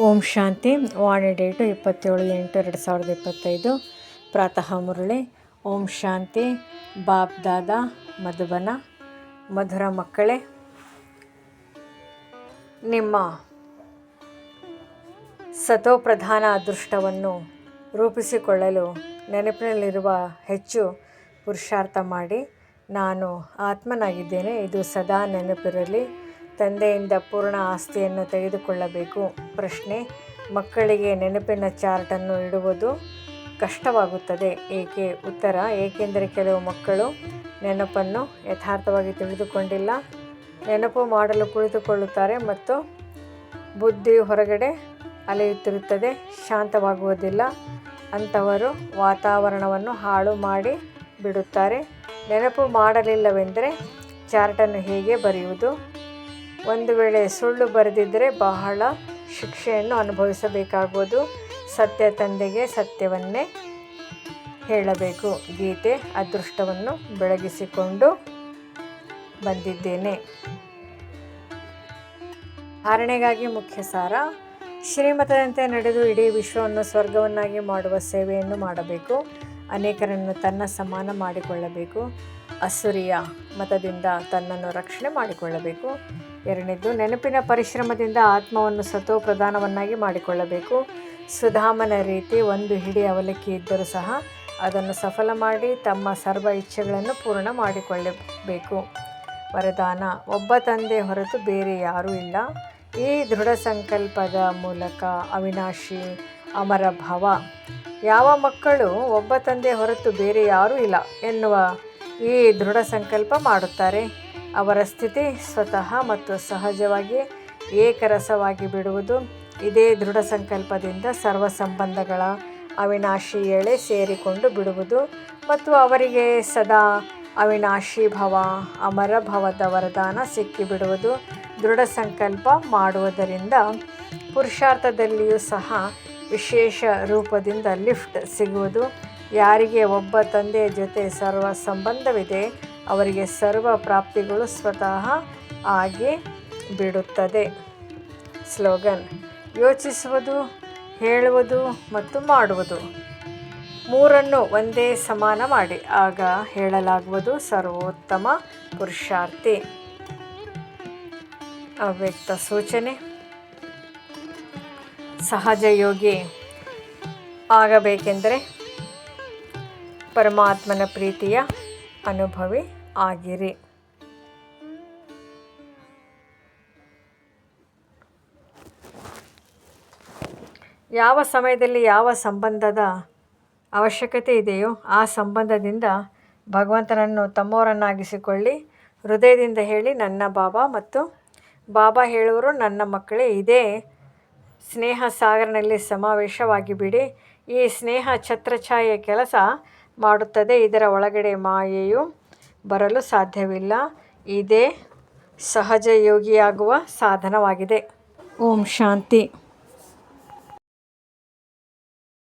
ಓಂ ಶಾಂತಿ. ವಾಣಿ date ಇಪ್ಪತ್ತೇಳು ಎಂಟು ಎರಡು ಸಾವಿರದ ಇಪ್ಪತ್ತೈದು. ಪ್ರಾತಃ ಮುರಳಿ. ಓಂ ಶಾಂತಿ. ಬಾಪ್ ದಾದ, ಮಧುಬನ, ಮಧುರ ಮಕ್ಕಳೇ. ನಿಮ್ಮ ಸತೋಪ್ರಧಾನ ಅದೃಷ್ಟವನ್ನು ರೂಪಿಸಿಕೊಳ್ಳಲು ನೆನಪಿನಲ್ಲಿರುವ ಹೆಚ್ಚು ಪುರುಷಾರ್ಥ ಮಾಡಿ. ನಾನು ಆತ್ಮನಾಗಿದ್ದೇನೆ. ಇದು ಸದಾ ನೆನಪಿರಲಿ. ತಂದೆಯಿಂದ ಪೂರ್ಣ ಆಸ್ತಿಯನ್ನು ತೆಗೆದುಕೊಳ್ಳಬೇಕು. ಪ್ರಶ್ನೆ, ಮಕ್ಕಳಿಗೆ ನೆನಪಿನ ಚಾರ್ಟನ್ನು ಇಡುವುದು ಕಷ್ಟವಾಗುತ್ತದೆ. ಏಕೆ? ಉತ್ತರ, ಏಕೆಂದರೆ ಕೆಲವು ಮಕ್ಕಳು ನೆನಪನ್ನು ಯಥಾರ್ಥವಾಗಿ ತಿಳಿದುಕೊಂಡಿಲ್ಲ. ನೆನಪು ಮಾಡಲು ಕುಳಿತುಕೊಳ್ಳುತ್ತಾರೆ ಮತ್ತು ಬುದ್ಧಿ ಹೊರಗಡೆ ಅಲೆಯುತ್ತಿರುತ್ತದೆ. ಶಾಂತವಾಗುವುದಿಲ್ಲ. ಅಂಥವರು ವಾತಾವರಣವನ್ನು ಹಾಳು ಮಾಡಿ ಬಿಡುತ್ತಾರೆ. ನೆನಪು ಮಾಡಲಿಲ್ಲವೆಂದರೆ ಚಾರ್ಟನ್ನು ಹೇಗೆ ಬರೆಯುವುದು? ಒಂದು ವೇಳೆ ಸುಳ್ಳು ಬರೆದಿದ್ದರೆ ಬಹಳ ಶಿಕ್ಷೆಯನ್ನು ಅನುಭವಿಸಬೇಕಾಗುವುದು. ಸತ್ಯ ತಂದೆಗೆ ಸತ್ಯವನ್ನೇ ಹೇಳಬೇಕು. ಗೀತೆ ಅದೃಷ್ಟವನ್ನು ಬೆಳಗಿಸಿಕೊಂಡು ಬಂದಿದ್ದೇನೆ. ಆರಣೆಗಾಗಿ ಮುಖ್ಯ ಸಾರ, ಶ್ರೀಮತದಂತೆ ನಡೆದು ಇಡೀ ವಿಶ್ವವನ್ನು ಸ್ವರ್ಗವನ್ನಾಗಿ ಮಾಡುವ ಸೇವೆಯನ್ನು ಮಾಡಬೇಕು. ಅನೇಕರನ್ನು ತನ್ನ ಸಮಾನ ಮಾಡಿಕೊಳ್ಳಬೇಕು. ಅಸುರಿಯ ಮತದಿಂದ ತನ್ನನ್ನು ರಕ್ಷಣೆ ಮಾಡಿಕೊಳ್ಳಬೇಕು. ಎರಡನೇದು, ನೆನಪಿನ ಪರಿಶ್ರಮದಿಂದ ಆತ್ಮವನ್ನು ಸತೋ ಪ್ರಧಾನವನ್ನಾಗಿ ಮಾಡಿಕೊಳ್ಳಬೇಕು. ಸುಧಾಮನ ರೀತಿ ಒಂದು ಹಿಡಿ ಅವಲಕ್ಕಿ ಇದ್ದರೂ ಸಹ ಅದನ್ನು ಸಫಲ ಮಾಡಿ ತಮ್ಮ ಸರ್ವ ಇಚ್ಛೆಗಳನ್ನು ಪೂರ್ಣ ಮಾಡಿಕೊಳ್ಳಬೇಕು. ವರದಾನ, ಒಬ್ಬ ತಂದೆ ಹೊರತು ಬೇರೆ ಯಾರೂ ಇಲ್ಲ. ಈ ದೃಢ ಸಂಕಲ್ಪದ ಮೂಲಕ ಅವಿನಾಶಿ, ಅಮರ ಭವ. ಯಾವ ಮಕ್ಕಳು ಒಬ್ಬ ತಂದೆ ಹೊರತು ಬೇರೆ ಯಾರೂ ಇಲ್ಲ ಎನ್ನುವ ಈ ದೃಢ ಸಂಕಲ್ಪ ಮಾಡುತ್ತಾರೆ. ಅವರ ಸ್ಥಿತಿ ಸ್ವತಃ ಮತ್ತು ಸಹಜವಾಗಿ ಏಕರಸವಾಗಿ ಬಿಡುವುದು. ಇದೇ ದೃಢ ಸಂಕಲ್ಪದಿಂದ ಸರ್ವ ಸಂಬಂಧಗಳ ಅವಿನಾಶಿ ಎಳೆ ಸೇರಿಕೊಂಡು ಬಿಡುವುದು ಮತ್ತು ಅವರಿಗೆ ಸದಾ ಅವಿನಾಶಿ ಭವ, ಅಮರ ಭವದ ವರದಾನ ಸಿಕ್ಕಿಬಿಡುವುದು ದೃಢ ಸಂಕಲ್ಪ ಮಾಡುವುದರಿಂದ ಪುರುಷಾರ್ಥದಲ್ಲಿಯೂ ಸಹ ವಿಶೇಷ ರೂಪದಿಂದ ಲಿಫ್ಟ್ ಸಿಗುವುದು. ಯಾರಿಗೆ ಒಬ್ಬ ತಂದೆಯ ಜೊತೆ ಸರ್ವ ಸಂಬಂಧವಿದೆ, ಅವರಿಗೆ ಸರ್ವ ಪ್ರಾಪ್ತಿಗಳು ಸ್ವತಃ ಆಗಿ ಬಿಡುತ್ತದೆ. ಸ್ಲೋಗನ್, ಯೋಚಿಸುವುದು, ಹೇಳುವುದು ಮತ್ತು ಮಾಡುವುದು. ಮೂರನ್ನು ಒಂದೇ ಸಮಾನ ಮಾಡಿ, ಆಗ ಹೇಳಲಾಗುವುದು ಸರ್ವೋತ್ತಮ ಪುರುಷಾರ್ಥಿ. ಅವ್ಯಕ್ತ ಸೂಚನೆ. ಸಹಜ ಯೋಗಿ ಆಗಬೇಕೆಂದರೆ ಪರಮಾತ್ಮನ ಪ್ರೀತಿಯ ಅನುಭವಿ ಆಗಿರಿ. ಯಾವ ಸಮಯದಲ್ಲಿ ಯಾವ ಸಂಬಂಧದ ಅವಶ್ಯಕತೆ ಇದೆಯೋ ಆ ಸಂಬಂಧದಿಂದ ಭಗವಂತನನ್ನು ತಮ್ಮವರನ್ನಾಗಿಸಿಕೊಳ್ಳಿ. ಹೃದಯದಿಂದ ಹೇಳಿ, ನನ್ನ ಬಾಬಾ ಮತ್ತು ಬಾಬಾ ಹೇಳುವರು ನನ್ನ ಮಕ್ಕಳೇ, ಇದೇ ಸ್ನೇಹ ಸಾಗರನಲ್ಲಿ ಸಮಾವೇಶವಾಗಿ ಬಿಡಿ ಈ ಸ್ನೇಹ ಛತ್ರಛಾಯೆ ಕೆಲಸ ಮಾಡುತ್ತದೆ. ಇದರ ಒಳಗಡೆ ಮಾಯೆಯು ಬರಲು ಸಾಧ್ಯವಿಲ್ಲ. ಇದೇ ಸಹಜ ಯೋಗಿಯಾಗುವ ಸಾಧನವಾಗಿದೆ. ಓಂ ಶಾಂತಿ.